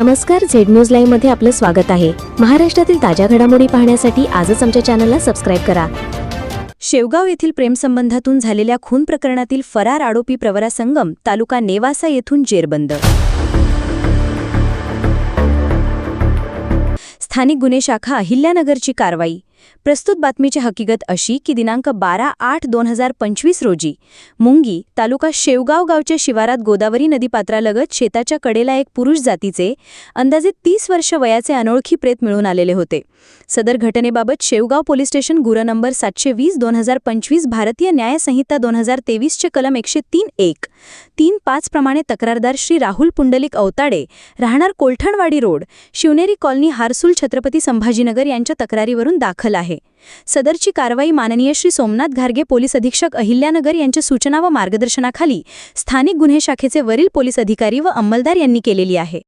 नमस्कार Z news लाईव्हमध्ये आपलं स्वागत आहे. महाराष्ट्रातील ताज्या घडामोडी पाहण्यासाठी आजच आमच्या चॅनलला सबस्क्राईब करा. शेवगाव येथील प्रेमसंबंधातून झालेल्या खून प्रकरणातील फरार आरोपी प्रवरा संगम तालुका नेवासा येथून जेरबंद. स्थानिक गुन्हे शाखा अहिल्यानगरची कारवाई. प्रस्तुत बातमीची हकीकत अशी की दिनांक बारा आठ दोन हजार पंचवीस रोजी मुंगी तालुका शेवगाव गावच्या शिवारात गोदावरी नदीपात्रालगत शेताच्या कडेला एक पुरुष जातीचे अंदाजे तीस वर्ष वयाचे अनोळखी प्रेत मिळून आलेले होते. सदर घटनेबाबत शेवगाव पोलीस स्टेशन गुर नंबर सातशे वीस दोन हजार पंचवीस भारतीय न्यायसंहिता दोन हजार तेवीसचे कलम एकशे तीन एक तीन पाच प्रमाणे तक्रारदार श्री राहुल पुंडलिक अवताडे राहणार कोलठणवाडी रोड शिवनेरी कॉलनी हारसूल छत्रपती संभाजीनगर यांच्या तक्रारीवरून दाखल दाखल आहे. सदरची कारवाई माननीय श्री सोमनाथ घारगे पोलीस अधीक्षक अहिल्यानगर यांच्या सूचना व मार्गदर्शनाखाली स्थानिक गुन्हे शाखेचे वरील पोलीस अधिकारी व अंमलदार यांनी केलेली आहे.